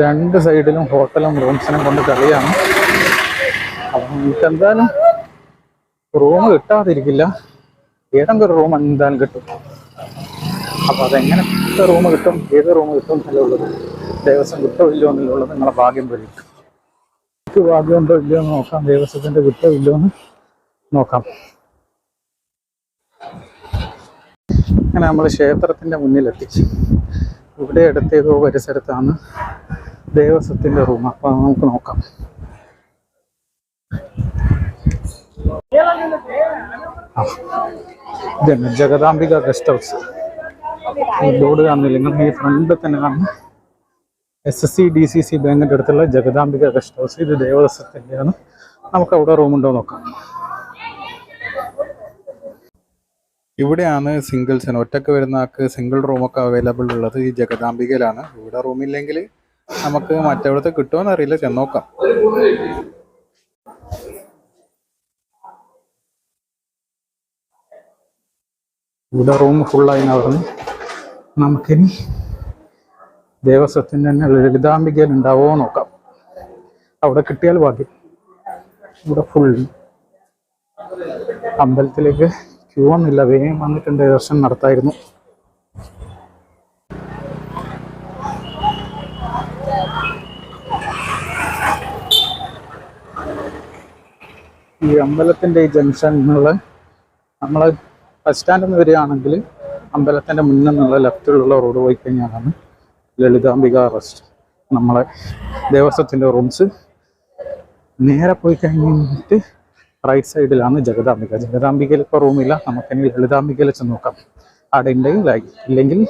രണ്ട് സൈഡിലും ഹോട്ടലും റൂംസിനും കൊണ്ട് കളിയാണ്. അപ്പം നമുക്ക് എന്തായാലും റൂം കിട്ടാതിരിക്കില്ല. ഏതെങ്കിലും റൂം എന്തായാലും കിട്ടും. അപ്പം എത്ര റൂം കിട്ടും ഏത് റൂം കിട്ടും എന്നുള്ളത് ദേവസ്വം കിട്ടോ ഇല്ലയോ എന്നുള്ളത് നിങ്ങളെ ഭാഗ്യം വരും. എനിക്ക് ഭാഗ്യമുണ്ടോ ഇല്ലയോ എന്ന് നോക്കാം. ദേവസ്വത്തിന്റെ കിട്ടോ ഇല്ലയോ എന്ന് നോക്കാം. അങ്ങനെ നമ്മൾ ക്ഷേത്രത്തിന്റെ മുന്നിലെത്തി. ഇവിടെ അടുത്തേതോ പരിസരത്താണ് ദേവസ്വത്തിന്റെ റൂം. അപ്പൊ നമുക്ക് നോക്കാം. ഇതന്നെ ജഗദാംബിക ഗസ്റ്റ് ഹൗസ്. ബോർഡ് കാണുന്നില്ല? നിങ്ങൾ ഈ ഫ്രണ്ടിൽ തന്നെ കാണുന്നു. S S C D C C ബാങ്കിന്റെ അടുത്തുള്ള ജഗദാംബിക ഗസ്റ്റ് ഹൗസ്. ഇത് ദേവസ്വത്തിന്റെയാണ്. നമുക്ക് അവിടെ റൂമുണ്ടോ നോക്കാം. ഇവിടെയാണ് സിംഗിൾസിന് ഒറ്റയ്ക്ക് വരുന്ന ആൾക്ക് സിംഗിൾ റൂമൊക്കെ അവൈലബിൾ ഉള്ളത് ഈ ജഗദാംബികയിലാണ്. ഇവിടെ റൂമില്ലെങ്കിൽ നമുക്ക് മറ്റെവിടത്തെ കിട്ടുമോ അറിയില്ല. ചെന്നോക്കാം ഇവിടെ റൂം ഫുള്ളായി പറഞ്ഞു. നമുക്കിനി ദേവസ്വത്തിന്റെ തന്നെ ലളിതാംബികയിൽ ഉണ്ടാവോ നോക്കാം. അവിടെ കിട്ടിയാൽ ബാക്കി ഇവിടെ ഫുൾ അമ്പലത്തിലേക്ക് ക്യൂ ഒന്നുമില്ല വേഗം വന്നിട്ടുണ്ട് ദർശനം നടത്തായിരുന്നു. ഈ അമ്പലത്തിന്റെ ഈ ജംഗ്ഷനിലുള്ള നമ്മൾ ബസ് സ്റ്റാൻഡിൽ നിന്ന് വരികയാണെങ്കിൽ അമ്പലത്തിന്റെ മുന്നിൽ നിന്നുള്ള ലെഫ്റ്റിലുള്ള റോഡ് പോയി കഴിഞ്ഞാലാണ് ലളിതാംബിക റെസ്റ്റ് നമ്മളെ ദേവസ്വത്തിന്റെ റൂംസ് നേരെ പോയി കഴിഞ്ഞിട്ട് റൈറ്റ് സൈഡിലാണ് ജഗദാംബിക. ജഗദാംബികയിൽ റൂമില്ല നമുക്കിനി ലളിതാംബികയിൽ ചെന്ന് നോക്കാം. അവിടെ ഉണ്ടെങ്കിൽ ഇല്ലെങ്കിൽ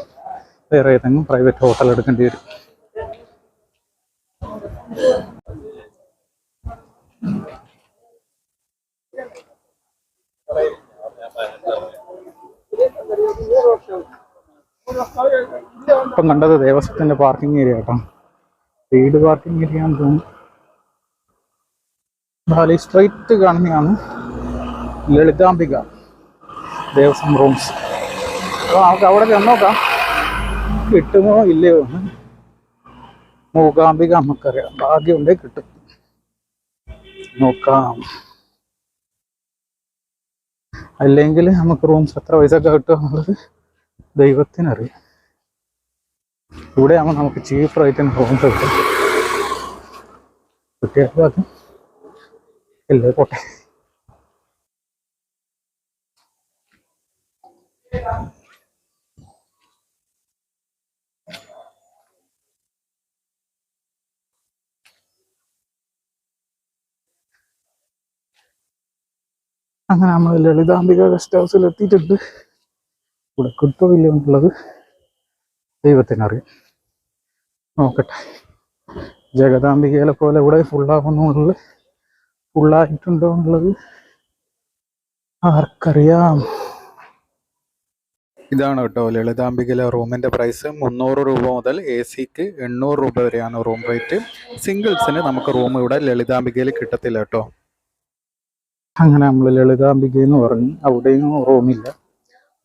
വേറെ ഏതെങ്കിലും പ്രൈവറ്റ് ഹോട്ടൽ എടുക്കേണ്ടി വരും. ഇപ്പം കണ്ടത് ദേവസ്വത്തിന്റെ പാർക്കിംഗ് ഏരിയ കേട്ടോ വീട് പാർക്കിംഗ് ഏരിയ എന്ന് തോന്നുന്നു. ബാലി സ്ട്രൈറ്റ് കാണുന്നതാണ് ലളിതാംബിക ദേവസ്വം റൂംസ് അപ്പോൾ നമുക്ക് അവിടെ ചെന്നോക്കാം കിട്ടുമോ ഇല്ലയോ മൂകാംബിക നമുക്കറിയാം. ഭാഗ്യമുണ്ടെങ്കിൽ കിട്ടും. നോക്കാം. അല്ലെങ്കിൽ നമുക്ക് റൂംസ് എത്ര പൈസ ഒക്കെ കിട്ടുക എന്നുള്ളത് ദൈവത്തിനറിയാം. ഇവിടെയാകുമ്പോൾ നമുക്ക് ചീപ്പ് റേറ്റിന് റൂംസ് കിട്ടും കിട്ടിയാൽ ഇല്ലേ പോട്ടെ. അങ്ങനെ നമ്മൾ ലളിതാംബിക ഗസ്റ്റ് ഹൗസിൽ എത്തിയിട്ടുണ്ട്. ഇവിടെ കിട്ടോ ഇല്ല എന്നുള്ളത് ദൈവത്തിനറിയാം. നോക്കട്ടെ. ജഗദാംബികയിലെ പോലെ ഇവിടെ ഫുള്ളാകുന്നുള്ളത് ഫുള്ളായിട്ടുണ്ടോ എന്നുള്ളത് ആർക്കറിയാം. ഇതാണ് കേട്ടോ ലളിതാംബികയിലെ റൂമിന്റെ പ്രൈസ്. മുന്നൂറ് രൂപ മുതൽ എ സിക്ക് എണ്ണൂറ് രൂപ വരെയാണ് റൂം റേറ്റ്. സിംഗിൾസിന് നമുക്ക് റൂം ഇവിടെ ലളിതാംബികയിൽ കിട്ടത്തില്ല കേട്ടോ. അങ്ങനെ നമ്മൾ ലളിതാംബിക എന്ന് പറഞ്ഞു അവിടെയും റൂമില്ല.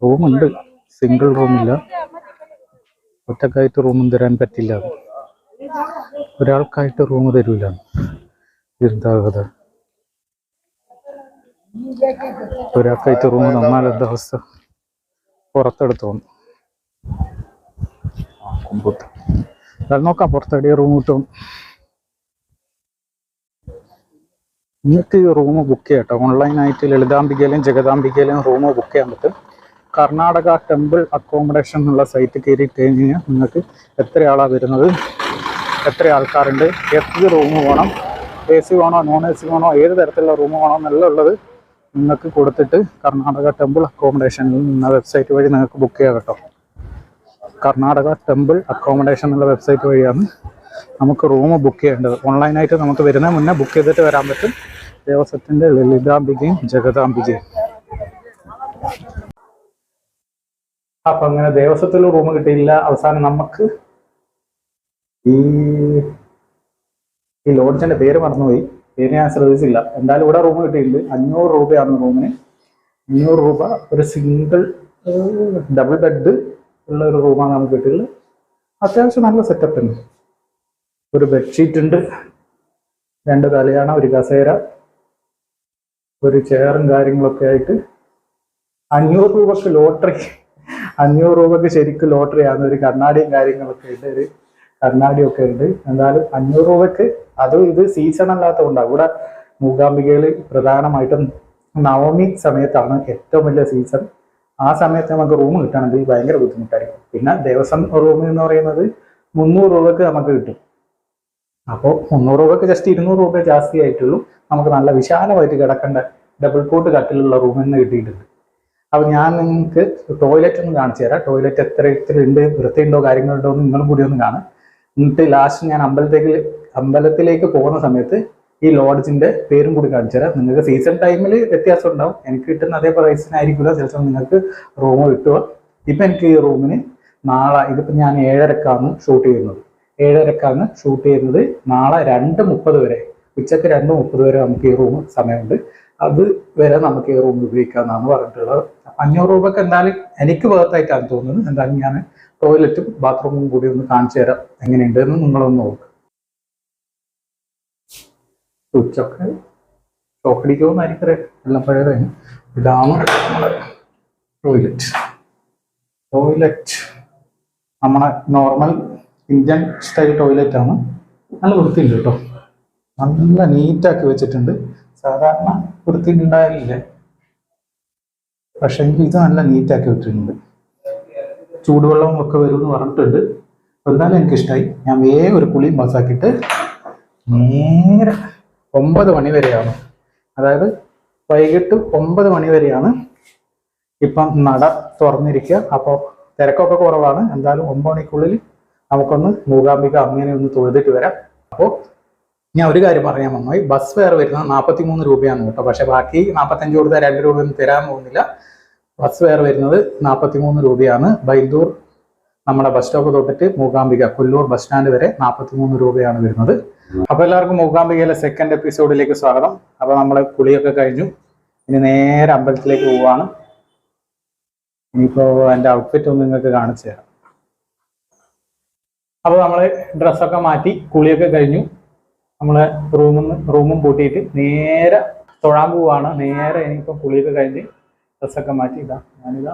റൂമുണ്ട്. സിംഗിൾ റൂമില്ല. ഒറ്റക്കായിട്ട് റൂമും തരാൻ പറ്റില്ല. ഒരാൾക്കായിട്ട് റൂം തരൂല. എന്താകത ഒരാൾക്കായിട്ട് റൂം എന്താ അവസ്ഥ പുറത്തെടുത്ത് വന്നു. അത് നോക്കാം പുറത്തെടിയ റൂം കിട്ടും നിങ്ങൾക്ക് ഈ റൂം ബുക്ക് ചെയ്യട്ടോ? ഓൺലൈനായിട്ട് ലളിതാംബികയിലും ജഗദാംബികയിലും റൂം ബുക്ക് ചെയ്യാൻ പറ്റും. കർണാടക ടെമ്പിൾ അക്കോമഡേഷൻ എന്നുള്ള സൈറ്റ് കയറി കഴിഞ്ഞാൽ നിങ്ങൾക്ക് എത്ര ആളാണ് വരുന്നത്? എത്ര ആൾക്കാരുണ്ട്? എത്ര റൂം വേണം? എ സി വേണോ നോൺ എ സി വേണോ? ഏത് തരത്തിലുള്ള റൂം വേണോ? എന്നുള്ളത് നിങ്ങൾക്ക് കൊടുത്തിട്ട് കർണാടക ടെമ്പിൾ അക്കോമഡേഷനിൽ നിന്ന് വെബ്സൈറ്റ് വഴി നിങ്ങൾക്ക് ബുക്ക് ചെയ്യാം കേട്ടോ. കർണാടക ടെമ്പിൾ അക്കോമഡേഷൻ എന്നുള്ള വെബ്സൈറ്റ് വഴിയാണ് നമുക്ക് റൂം ബുക്ക് ചെയ്യേണ്ടത്. ഓൺലൈനായിട്ട് നമുക്ക് വരുന്ന മുന്നേ ബുക്ക് ചെയ്തിട്ട് വരാൻ പറ്റും. ദേവസ്വത്തിന്റെ ലളിതാംബികയും ജഗദാംബികയും. അപ്പം അങ്ങനെ ദേവസ്വത്തിൽ റൂം കിട്ടിയില്ല. അവസാനം നമുക്ക് ഈ ഈ ലോഡ്ജിന്റെ പേര് മറന്നുപോയി. പേര് ഞാൻ ശ്രദ്ധിച്ചില്ല എന്തായാലും ഇവിടെ റൂം കിട്ടിയിട്ടുണ്ട്. അഞ്ഞൂറ് രൂപയാണ് റൂമിന് അഞ്ഞൂറ് രൂപ ഒരു സിംഗിൾ ഡബിൾ ബെഡ് ഉള്ള ഒരു റൂമാണ് നമുക്ക് കിട്ടിയിട്ടുള്ളത്. അത്യാവശ്യം നല്ല സെറ്റപ്പ് ഉണ്ട്. ഒരു ബെഡ്ഷീറ്റ് ഉണ്ട്. രണ്ട് തലയാണ ഒരു കസേര ഒരു ചെയറും കാര്യങ്ങളൊക്കെ ആയിട്ട്. അഞ്ഞൂറ് രൂപക്ക് ലോട്ടറി അഞ്ഞൂറ് രൂപക്ക് ശരിക്കും ലോട്ടറി ആണ്. ഒരു കണ്ണാടിയും കാര്യങ്ങളൊക്കെ ഉണ്ട് ഒരു കണ്ണാടിയൊക്കെ ഉണ്ട്. എന്തായാലും അഞ്ഞൂറ് രൂപക്ക് അതും ഇത് സീസൺ അല്ലാത്തതുകൊണ്ടാണ് ഇവിടെ മൂകാംബികയിൽ പ്രധാനമായിട്ടും നവമി സമയത്താണ് ഏറ്റവും വലിയ സീസൺ ആ സമയത്ത് നമുക്ക് റൂം കിട്ടണമെങ്കിൽ ഭയങ്കര ബുദ്ധിമുട്ടായിരിക്കും. പിന്നെ ദേവസ്വം റൂം എന്ന് പറയുന്നത് മുന്നൂറ് രൂപക്ക് നമുക്ക് കിട്ടും. അപ്പോൾ മുന്നൂറ് രൂപക്ക് ജസ്റ്റ് ഇരുന്നൂറ് രൂപ ജാസ്തി ആയിട്ടുള്ളൂ. നമുക്ക് നല്ല വിശാലമായിട്ട് കിടക്കേണ്ട ഡബിൾ കോട്ട് കട്ടിലുള്ള റൂമിൽ നിന്ന് കിട്ടിയിട്ടുണ്ട്. അപ്പൊ ഞാൻ നിങ്ങൾക്ക് ടോയ്ലറ്റ് ഒന്ന് കാണിച്ചു തരാം. ടോയ്ലറ്റ് എത്ര ഉണ്ട് വൃത്തിയുണ്ടോ കാര്യങ്ങളുണ്ടോ എന്ന് നിങ്ങളും കൂടി ഒന്ന് കാണാം. എന്നിട്ട് ലാസ്റ്റ് ഞാൻ അമ്പലത്തേക്ക് അമ്പലത്തിലേക്ക് പോകുന്ന സമയത്ത് ഈ ലോഡ്ജിന്റെ പേരും കൂടി കാണിച്ചു തരാം. നിങ്ങൾക്ക് സീസൺ ടൈമിൽ വ്യത്യാസം ഉണ്ടാവും. എനിക്ക് കിട്ടുന്ന അതേ പ്രൈസിനായിരിക്കില്ല ചിലപ്പോൾ നിങ്ങൾക്ക് റൂം കിട്ടുക. ഇപ്പൊ എനിക്ക് ഈ റൂമിന് നാളെ ഇതിപ്പോ ഞാൻ ഏഴരക്കാണ് ഷൂട്ട് ചെയ്യുന്നത്. ഏഴരക്കാണ് ഷൂട്ട് ചെയ്യുന്നത് നാളെ രണ്ട് മുപ്പത് വരെ. ഉച്ചയ്ക്ക് രണ്ട് മുപ്പത് വരെ നമുക്ക് ഈ റൂം സമയമുണ്ട്. അത് വരെ നമുക്ക് ഈ റൂം ഉപയോഗിക്കാമെന്നാണ് പറഞ്ഞിട്ടുള്ളത്. അഞ്ഞൂറ് രൂപക്ക് എന്തായാലും എനിക്ക് വേർത്തായിട്ടാണ് തോന്നുന്നത്. എന്തായാലും ഞാൻ ടോയ്ലറ്റും ബാത്റൂമും കൂടി ഒന്ന് കാണിച്ചു തരാം. എങ്ങനെയുണ്ട് എന്ന് നിങ്ങളൊന്ന് നോക്ക്. സ്വിച്ചൊക്കെ ഷോക്കടിക്കുമെന്നായിരിക്കറേ എല്ലാം പഴയതാണ്. ഇതാണ് നമ്മുടെ ടോയ്ലറ്റ് ടോയ്ലറ്റ് നമ്മളെ നോർമൽ ഇന്ത്യൻ സ്റ്റൈൽ ടോയ്ലറ്റ് ആണ്. നല്ല വൃത്തിയുണ്ട് കേട്ടോ. നല്ല നീറ്റാക്കി വെച്ചിട്ടുണ്ട്. സാധാരണ വൃത്തിയുണ്ടായില്ലേ. പക്ഷെ ഇത് നല്ല നീറ്റാക്കി വെച്ചിട്ടുണ്ട്. ചൂടുവെള്ളം ഒക്കെ വരും എന്ന് പറഞ്ഞിട്ടുണ്ട്. എന്നാലും എന്തായാലും എനിക്ക് ഇഷ്ടമായി ഞാൻ വേഗം ഒരു കുളിയും പാസ്സാക്കിയിട്ട് നേരെ ഒമ്പത് മണി വരെയാണ്. അതായത് വൈകിട്ട് ഒമ്പത് മണി വരെയാണ് ഇപ്പം നട തുറന്നിരിക്കുക. അപ്പോൾ തിരക്കൊക്കെ കുറവാണ്. എന്തായാലും ഒമ്പത് മണിക്കുള്ളിൽ നമുക്കൊന്ന് മൂകാംബിക അങ്ങനെ ഒന്ന് തൊഴുതിട്ട് വരാം. അപ്പോൾ ഞാൻ ഒരു കാര്യം പറയാൻ വന്നു ബസ് ഫെയർ വരുന്നത് നാൽപ്പത്തി മൂന്ന് രൂപയാണ് കേട്ടോ. പക്ഷെ ബാക്കി നാൽപ്പത്തഞ്ച് കൊടുത്താൽ രണ്ട് രൂപയൊന്നും തരാൻ പോകുന്നില്ല. ബസ് ഫെയർ വരുന്നത് നാൽപ്പത്തി മൂന്ന് രൂപയാണ്. ബൈന്ദൂർ നമ്മുടെ ബസ് സ്റ്റോപ്പ് തൊട്ടിട്ട് മൂകാംബിക കൊല്ലൂർ ബസ് സ്റ്റാൻഡ് വരെ നാൽപ്പത്തി മൂന്ന് രൂപയാണ് വരുന്നത്. അപ്പൊ എല്ലാവർക്കും മൂകാംബികയിലെ സെക്കൻഡ് എപ്പിസോഡിലേക്ക് സ്വാഗതം. അപ്പൊ നമ്മൾ കുളിയൊക്കെ കഴിഞ്ഞു. ഇനി നേരെ അമ്പലത്തിലേക്ക് പോവാണ്. ഇനിയിപ്പോ എന്റെ ഔട്ട്ഫിറ്റ് ഒന്ന് നിങ്ങൾക്ക് കാണിച്ചു തരാം. അപ്പൊ നമ്മൾ ഡ്രസ്സൊക്കെ മാറ്റി കുളിയൊക്കെ കഴിഞ്ഞു. നമ്മൾ റൂമിൽ റൂമും പൂട്ടിയിട്ട് നേരെ തൊഴാൻ പോവാണ്. നേരെ ഇനിയിപ്പോ കുളിയൊക്കെ കഴിഞ്ഞ് ഡ്രസ്സൊക്കെ മാറ്റി ഇതാ ഞാനിതാ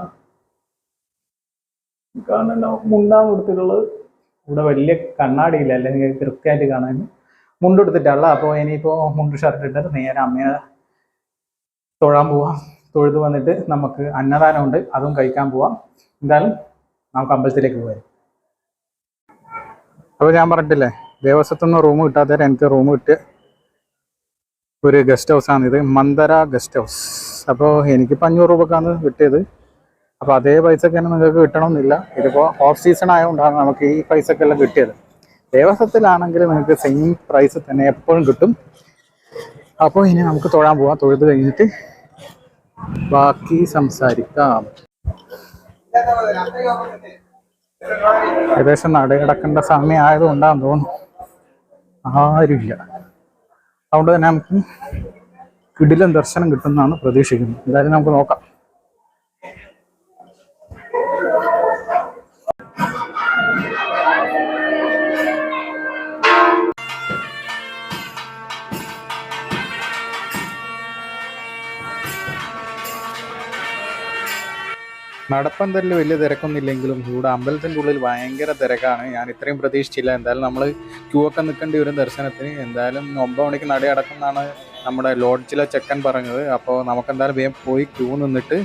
കാണണ്ട മുണ്ടാൻ കൊടുത്തിട്ടുള്ളത് ഇവിടെ വലിയ കണ്ണാടിയില്ല അല്ലെങ്കിൽ കൃത്യമായിട്ട് കാണാൻ മുണ്ടെടുത്തിട്ടുള്ള അപ്പോൾ ഇനിയിപ്പോൾ മുണ്ട് ഷർട്ട് ഇട്ടിട്ട് നേരെ അമ്മയെ തൊഴാൻ പോവാം. തൊഴുത് വന്നിട്ട് നമുക്ക് അന്നദാനം ഉണ്ട് അതും കഴിക്കാൻ പോവാം. എന്തായാലും നമുക്ക് അമ്പലത്തിലേക്ക് പോകാം അപ്പോൾ ഞാൻ പറഞ്ഞിട്ടില്ലേ ദേവസ്വത്തുനിന്ന് റൂം കിട്ടാത്തവരെ എനിക്ക് റൂം കിട്ടിയ ഒരു ഗസ്റ്റ് ഹൗസ് ആണ് മന്ദര ഗസ്റ്റ് ഹൗസ്. അപ്പോൾ എനിക്കിപ്പോൾ അഞ്ഞൂറ് രൂപക്കാണ് കിട്ടിയത്. അപ്പോൾ അതേ പൈസക്ക് തന്നെ നിങ്ങൾക്ക് കിട്ടണമെന്നില്ല. ഇതിപ്പോൾ ഓഫ് സീസൺ ആയതുകൊണ്ടാണ് നമുക്ക് ഈ പൈസക്കെല്ലാം കിട്ടിയത്. ദേവസ്വത്തിലാണെങ്കിൽ നിങ്ങൾക്ക് സെയിം പ്രൈസ് തന്നെ എപ്പോഴും കിട്ടും. അപ്പോൾ ഇനി നമുക്ക് തൊഴാൻ പോവാം. തൊഴുത് കഴിഞ്ഞിട്ട് ബാക്കി സംസാരിക്കാം. ഏകദേശം നടയടക്കേണ്ട സമയം ആയതുകൊണ്ടാന്ന് തോന്നുന്നു. ആരുമില്ല. അതുകൊണ്ട് തന്നെ നമുക്ക് കിടിലം ദർശനം കിട്ടുമെന്നാണ് പ്രതീക്ഷിക്കുന്നത്. എന്തായാലും നമുക്ക് നോക്കാം. നടപ്പന്തലിൽ വലിയ തിരക്കൊന്നുമില്ലെങ്കിലും ഇവിടെ അമ്പലത്തിന്റെ ഉള്ളിൽ ഭയങ്കര തിരക്കാണ്. ഞാൻ ഇത്രയും പ്രതീക്ഷിച്ചില്ല. എന്തായാലും നമ്മൾ ക്യൂ ഒക്കെ നിൽക്കേണ്ടി വരും ദർശനത്തിന്. എന്തായാലും ഒമ്പത് മണിക്ക് നട അടക്കുന്നതാണ് നമ്മുടെ ലോഡ്ജിലെ ചെക്കൻ പറഞ്ഞത്. അപ്പോൾ നമുക്ക് എന്തായാലും വേഗം പോയി ക്യൂ നിന്നിട്ട്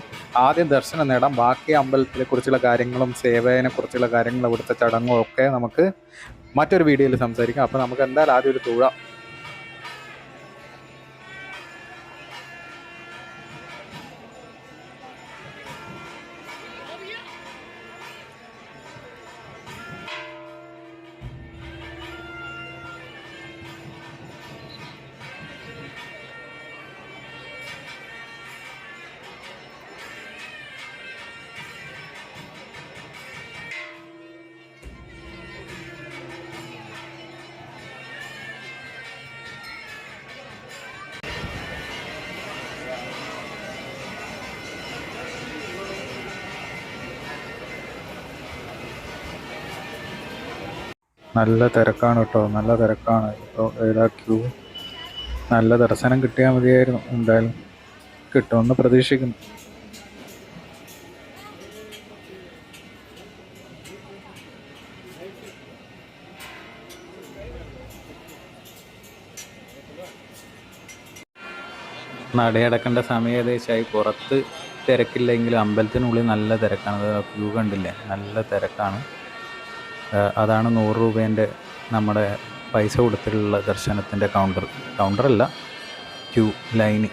ആദ്യം ദർശനം നേടാം. ബാക്കി അമ്പലത്തിനെ കുറിച്ചുള്ള കാര്യങ്ങളും സേവനെ കുറിച്ചുള്ള കാര്യങ്ങളും ഇവിടുത്തെ ചടങ്ങും ഒക്കെ നമുക്ക് മറ്റൊരു വീഡിയോയിൽ സംസാരിക്കാം. അപ്പോൾ നമുക്ക് എന്തായാലും ആദ്യം ഒരു തുഴ നല്ല തിരക്കാണ് കേട്ടോ നല്ല തിരക്കാണ്. ഇപ്പോൾ ഏതാ ക്യൂ നല്ല ദർശനം കിട്ടിയാൽ മതിയായിരുന്നു എന്തായാലും കിട്ടുമെന്ന് പ്രതീക്ഷിക്കുന്നു. നടയടക്കേണ്ട സമയം ഏകദേശമായി പുറത്ത് തിരക്കില്ലെങ്കിലും അമ്പലത്തിനുള്ളിൽ നല്ല തിരക്കാണ്. ക്യൂ കണ്ടില്ലേ? നല്ല തിരക്കാണ്. അതാണ് നൂറ് രൂപേന്റെ നമ്മുടെ പൈസ കൊടുത്തിട്ടുള്ള ദർശനത്തിന്റെ കൗണ്ടർ കൗണ്ടറല്ല ക്യൂ ലൈന്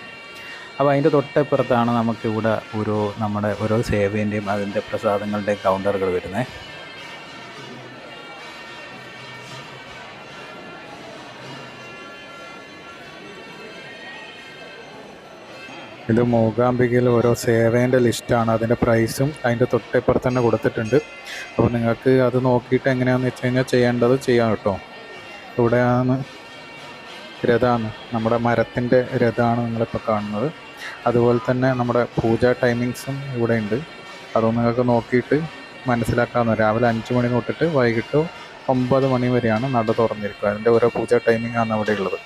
അപ്പോൾ അതിന്റെ തൊട്ടപ്പുറത്താണ് നമുക്കിവിടെ ഓരോ നമ്മുടെ ഓരോ സേവേന്റെയും അതിന്റെ പ്രസാദങ്ങളുടെയും കൗണ്ടറുകൾ വരുന്നത്. ഇത് മൂകാംബികയിൽ ഓരോ സേവേന്റെ ലിസ്റ്റാണ്. അതിന്റെ പ്രൈസും അതിന്റെ തൊട്ടിപ്പുറത്ത് തന്നെ കൊടുത്തിട്ടുണ്ട്. അപ്പോൾ നിങ്ങൾക്ക് അത് നോക്കിയിട്ട് എങ്ങനെയാണെന്ന് വെച്ച് കഴിഞ്ഞാൽ ചെയ്യേണ്ടത് ചെയ്യാം കേട്ടോ. ഇവിടെയാണ് രഥമാണ് നമ്മുടെ മരത്തിന്റെ രഥമാണ് നിങ്ങളിപ്പോൾ കാണുന്നത്. അതുപോലെ തന്നെ നമ്മുടെ പൂജാ ടൈമിങ്സും ഇവിടെ ഉണ്ട്. അതൊന്നും നിങ്ങൾക്ക് നോക്കിയിട്ട് മനസ്സിലാക്കാവുന്ന രാവിലെ അഞ്ച് മണി തൊട്ടിട്ട് വൈകിട്ട് ഒമ്പത് മണി വരെയാണ് നട തുറന്നിരിക്കുക. അതിന്റെ ഓരോ പൂജാ ടൈമിംഗ് ആണ് അവിടെ ഉള്ളത്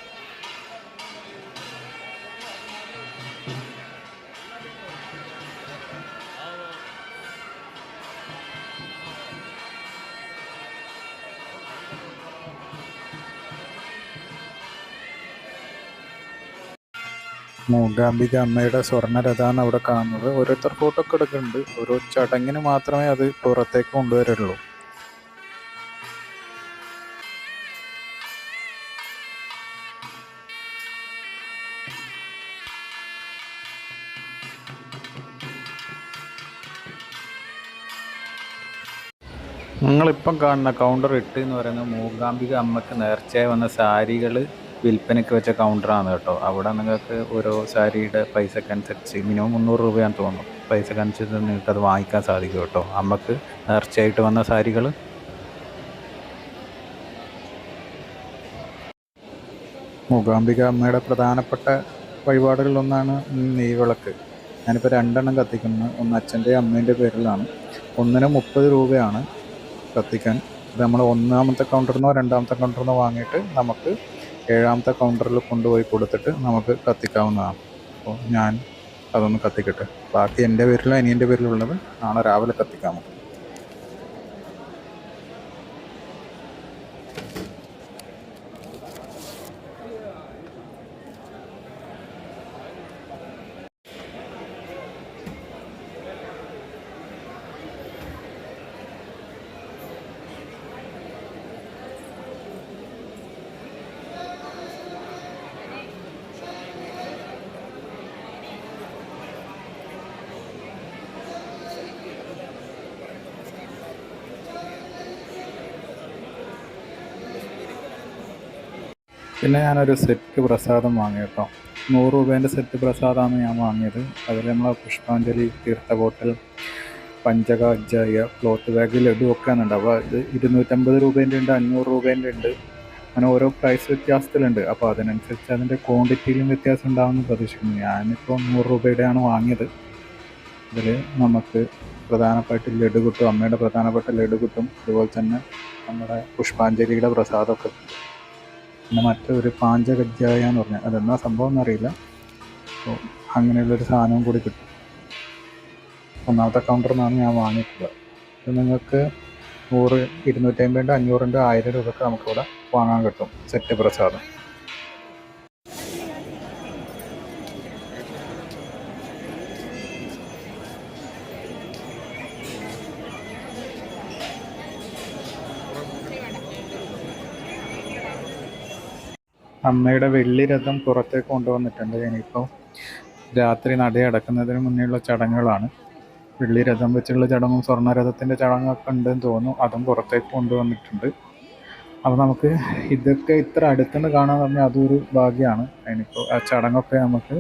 മൂകാംബിക അമ്മയുടെ സ്വർണരഥമാണ് അവിടെ കാണുന്നത്. ഓരോരുത്തർ ഫോട്ടോ ഒക്കെ എടുക്കുന്നുണ്ട്. ഓരോ ചടങ്ങിന് മാത്രമേ അത് പുറത്തേക്ക് കൊണ്ടുവരുള്ളൂ. നിങ്ങളിപ്പം കാണുന്ന കൗണ്ടർ ഇട്ട് എന്ന് പറയുന്നത് മൂകാംബിക അമ്മയ്ക്ക് നേർച്ചയായി വന്ന സാരികൾ വിൽപ്പനയ്ക്ക് വെച്ച കൗണ്ടറാണ് കേട്ടോ. അവിടെ നിങ്ങൾക്ക് ഓരോ സാരിയുടെ പൈസക്കനുസരിച്ച് മിനിമം മുന്നൂറ് രൂപയാണ് തോന്നുന്നു. പൈസക്കനുസരിച്ച് നിങ്ങൾക്ക് അത് വാങ്ങിക്കാൻ സാധിക്കും കേട്ടോ. അമ്മയ്ക്ക് നേർച്ചയായിട്ട് വന്ന സാരികൾ മൂകാംബിക അമ്മയുടെ പ്രധാനപ്പെട്ട വഴിപാടുകളിലൊന്നാണ് നെയ്വിളക്ക്. ഞാനിപ്പോൾ രണ്ടെണ്ണം കത്തിക്കുന്നത് ഒന്ന് അച്ഛന്റെ അമ്മേന്റെ പേരിലാണ്. ഒന്നിന് മുപ്പത് രൂപയാണ് കത്തിക്കാൻ. ഇത് നമ്മൾ ഒന്നാമത്തെ കൗണ്ടറിൽ നിന്നോ രണ്ടാമത്തെ കൗണ്ടറിൽ നിന്നോ വാങ്ങിയിട്ട് നമുക്ക് ഏഴാമത്തെ കൗണ്ടറിൽ കൊണ്ടുപോയി കൊടുത്തിട്ട് നമുക്ക് കത്തിക്കാവുന്നതാണ്. അപ്പോൾ ഞാൻ അതൊന്ന് കത്തിക്കട്ടെ. ബാക്കി എന്റെ പേരിലും അനിയന്റെ പേരിലുള്ളത് നാളെ രാവിലെ കത്തിക്കാം പിന്നെ ഞാനൊരു സെറ്റ് പ്രസാദം വാങ്ങി കേട്ടോ. നൂറ് രൂപേന്റെ സെറ്റ് പ്രസാദമാണ് ഞാൻ വാങ്ങിയത്. അതിൽ നമ്മൾ പുഷ്പാഞ്ജലി തീർത്ഥ ബോട്ടൽ പഞ്ചക അജ്ജായ ക്ലോത്ത് ബാഗ് ലഡു ഒക്കെ ഉണ്ട് അപ്പോൾ ഇത് ഇരുന്നൂറ്റമ്പത് രൂപേന്റെ ഉണ്ട് അഞ്ഞൂറ് രൂപേന്റെ ഉണ്ട്. അങ്ങനെ ഓരോ പ്രൈസ് വ്യത്യാസത്തിലുണ്ട്. അപ്പോൾ അതിനനുസരിച്ച് അതിന്റെ ക്വാണ്ടിറ്റിയിലും വ്യത്യാസം ഉണ്ടാകുമെന്ന് പ്രതീക്ഷിക്കുന്നു. ഞാനിപ്പോൾ നൂറ് രൂപയുടെയാണ് വാങ്ങിയത്. ഇതിൽ നമുക്ക് പ്രധാനപ്പെട്ട ലഡു കിട്ടും അമ്മയുടെ പ്രധാനപ്പെട്ട ലഡു കിട്ടും. അതുപോലെ തന്നെ നമ്മുടെ പുഷ്പാഞ്ജലിയുടെ പ്രസാദമൊക്കെ കിട്ടും. പിന്നെ മറ്റൊരു പാഞ്ചകജ്ജായ എന്ന് പറഞ്ഞാൽ അതെന്താ സംഭവം എന്നറിയില്ല. അപ്പോൾ അങ്ങനെയുള്ളൊരു സാധനവും കൂടി കിട്ടും. ഒന്നാമത്തെ കൗണ്ടറിൽ നിന്നാണ് ഞാൻ വാങ്ങിയിട്ടുള്ളത്. ഇത് നിങ്ങൾക്ക് നൂറ് ഇരുന്നൂറ്റമ്പത് അഞ്ഞൂറിന്റെ ആയിരം രൂപയ്ക്ക് നമുക്കിവിടെ വാങ്ങാൻ കിട്ടും. സെറ്റ് പ്രസാദം. അമ്മയുടെ വെള്ളി രഥം പുറത്തേക്ക് കൊണ്ടുവന്നിട്ടുണ്ട്. ഇനിയിപ്പോൾ രാത്രി നട അടക്കുന്നതിന് മുന്നേയുള്ള ചടങ്ങുകളാണ്. വെള്ളി രഥം വെച്ചുള്ള ചടങ്ങും സ്വർണരഥത്തിന്റെ ചടങ്ങൊക്കെ ഉണ്ടെന്ന് തോന്നുന്നു. അതും പുറത്തേക്ക് കൊണ്ടുവന്നിട്ടുണ്ട്. അപ്പോൾ നമുക്ക് ഇതൊക്കെ ഇത്ര അടുത്തുനിന്ന് കാണാൻ പറഞ്ഞാൽ അതൊരു ഭാഗ്യമാണ്. അതിനിപ്പോൾ ആ ചടങ്ങൊക്കെ നമുക്ക്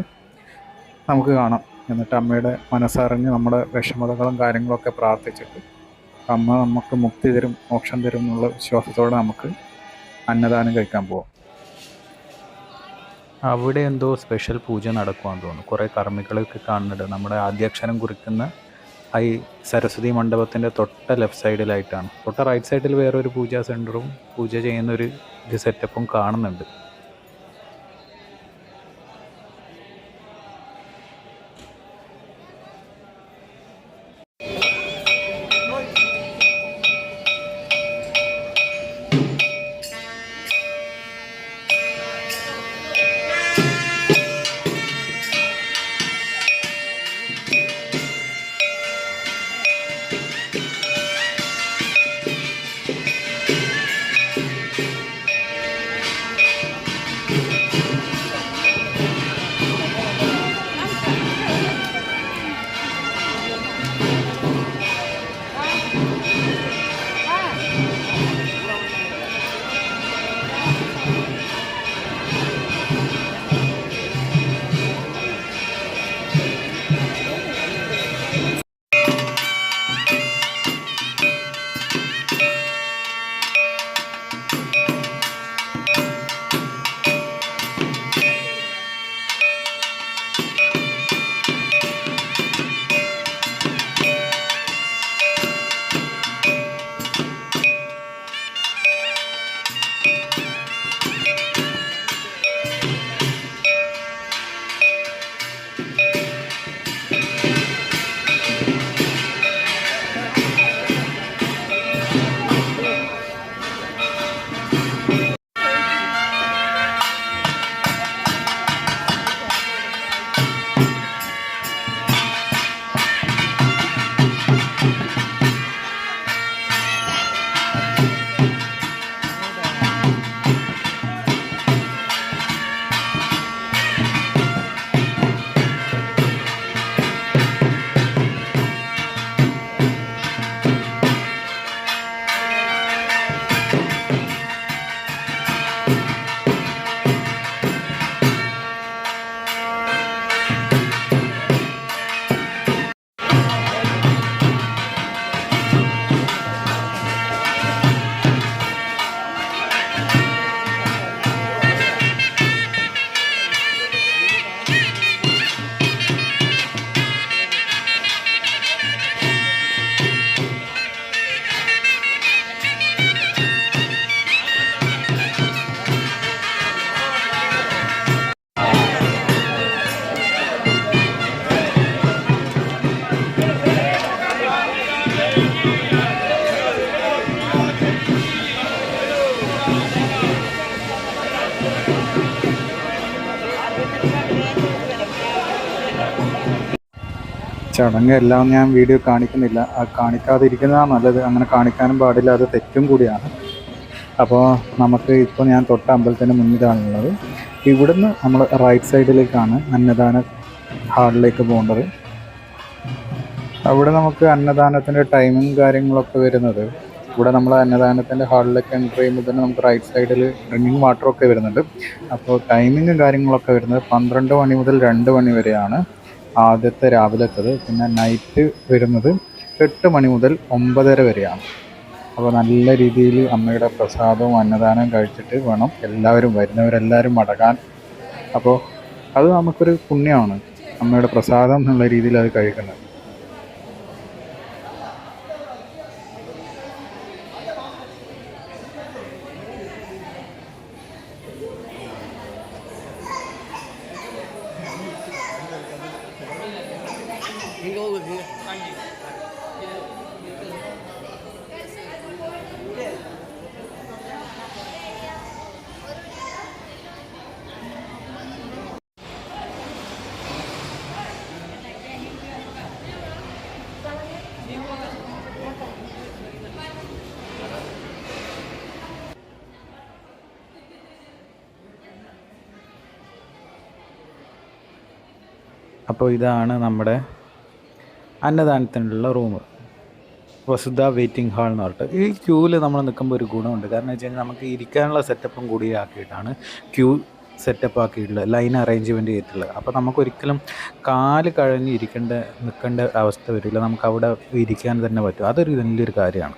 നമുക്ക് കാണാം. എന്നിട്ട് അമ്മയുടെ മനസ്സറിഞ്ഞ് നമ്മുടെ വിഷമതകളും കാര്യങ്ങളൊക്കെ പ്രാർത്ഥിച്ചിട്ട് അമ്മ നമുക്ക് മുക്തി തരും മോക്ഷം തരും എന്നുള്ള വിശ്വാസത്തോടെ നമുക്ക് അന്നദാനം കഴിക്കാൻ പോവാം. അവിടെ എന്തോ സ്പെഷ്യൽ പൂജ നടക്കുവാൻ തോന്നുന്നു. കുറേ കർമ്മികളൊക്കെ കാണുന്നുണ്ട്. നമ്മുടെ ആദ്യാക്ഷരം കുറിക്കുന്ന ഐ സരസ്വതി മണ്ഡപത്തിന്റെ തൊട്ട ലെഫ്റ്റ് സൈഡിലായിട്ടാണ് തൊട്ട റൈറ്റ് സൈഡിൽ വേറൊരു പൂജാ സെന്ററും പൂജ ചെയ്യുന്നൊരു ഇത് സെറ്റപ്പും കാണുന്നുണ്ട്. ചടങ്ങ് എല്ലാം ഞാൻ വീഡിയോ കാണിക്കുന്നില്ല. അത് കാണിക്കാതിരിക്കുന്നതാണ് നല്ലത്. അങ്ങനെ കാണിക്കാനും പാടില്ല. അത് തെറ്റും കൂടിയാണ്. അപ്പോൾ നമുക്ക് ഇപ്പോൾ ഞാൻ തൊട്ട അമ്പലത്തിന്റെ മുന്നിലാണുള്ളത്. ഇവിടുന്ന് നമ്മൾ റൈറ്റ് സൈഡിലേക്കാണ് അന്നദാന ഹാളിലേക്ക് പോകേണ്ടത്. അവിടെ നമുക്ക് അന്നദാനത്തിന്റെ ടൈമും കാര്യങ്ങളൊക്കെ വരുന്നത്. ഇവിടെ നമ്മൾ അന്നദാനത്തിന്റെ ഹാളിലേക്ക് എന്റർ ചെയ്യുമ്പോൾ തന്നെ നമുക്ക് റൈറ്റ് സൈഡിൽ ഡ്രിങ്കിങ് വാട്ടറൊക്കെ വരുന്നുണ്ട്. അപ്പോൾ ടൈമിങ്ങും കാര്യങ്ങളൊക്കെ വരുന്നത് പന്ത്രണ്ട് മണി മുതൽ രണ്ട് മണി വരെയാണ്. ആദ്യത്തെ രാവിലത്തത് പിന്നെ നൈറ്റ് വരുന്നത് എട്ട് മണി മുതൽ ഒമ്പതര വരെയാണ്. അപ്പോൾ നല്ല രീതിയിൽ അമ്മയുടെ പ്രസാദവും അന്നദാനവും കഴിച്ചിട്ട് വേണം എല്ലാവരും വരുന്നവരെല്ലാവരും മടങ്ങാൻ അപ്പോൾ അത് നമുക്കൊരു പുണ്യമാണ് അമ്മയുടെ പ്രസാദം എന്നുള്ള രീതിയിൽ അത് കഴിക്കുന്നത്. അപ്പോൾ ഇതാണ് നമ്മുടെ അന്നദാനത്തിനുള്ള റൂം. വസുധ വെയിറ്റിംഗ് ഹാൾ എന്ന് പറഞ്ഞിട്ട്. ഈ ക്യൂവിൽ നമ്മൾ നിൽക്കുമ്പോൾ ഒരു ഗുണമുണ്ട്. കാരണം വെച്ച് കഴിഞ്ഞാൽ നമുക്ക് ഇരിക്കാനുള്ള സെറ്റപ്പും കൂടി ആക്കിയിട്ടാണ് ക്യൂ സെറ്റപ്പ് ആക്കിയിട്ടുള്ളത് ലൈൻ അറേഞ്ച്മെന്റ് ചെയ്തിട്ടുള്ളത്. അപ്പോൾ നമുക്കൊരിക്കലും കാൽ കഴിഞ്ഞ് ഇരിക്കേണ്ട നിൽക്കേണ്ട അവസ്ഥ വരില്ല. നമുക്ക് അവിടെ ഇരിക്കാൻ തന്നെ പറ്റും. അതൊരു വലിയൊരു കാര്യമാണ്.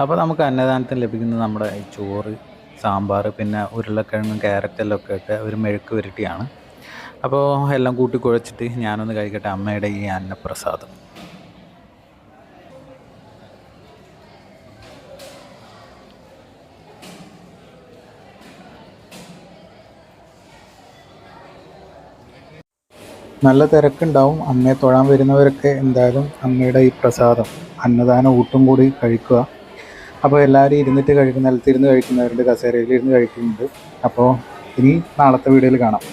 അപ്പോൾ നമുക്ക് അന്നദാനത്തിന് ലഭിക്കുന്നത് നമ്മുടെ ഈ ചോറ് സാമ്പാർ പിന്നെ ഉരുളക്കിഴങ്ങും ക്യാരറ്റെല്ലാം ഒക്കെ ഒരു മെഴുക്ക് വരട്ടിയാണ് അപ്പോൾ എല്ലാം കൂട്ടി കുഴച്ചിട്ട് ഞാനൊന്ന് കഴിക്കട്ടെ അമ്മയുടെ ഈ അന്നപ്രസാദം. നല്ല തിരക്കുണ്ടാവും. അമ്മയെ തൊഴാൻ വരുന്നവരൊക്കെ എന്തായാലും അമ്മയുടെ ഈ പ്രസാദം അന്നദാനം ഊട്ടും കൂടി കഴിക്കുക. അപ്പോൾ എല്ലാവരും ഇരുന്നിട്ട് കഴിക്കുന്ന നിലത്തിരുന്ന് കഴിക്കുന്നവരുടെ കസേരയിൽ ഇരുന്ന് കഴിക്കുന്നുണ്ട്. അപ്പോൾ ഇനി നാളത്തെ വീഡിയോയിൽ കാണാം.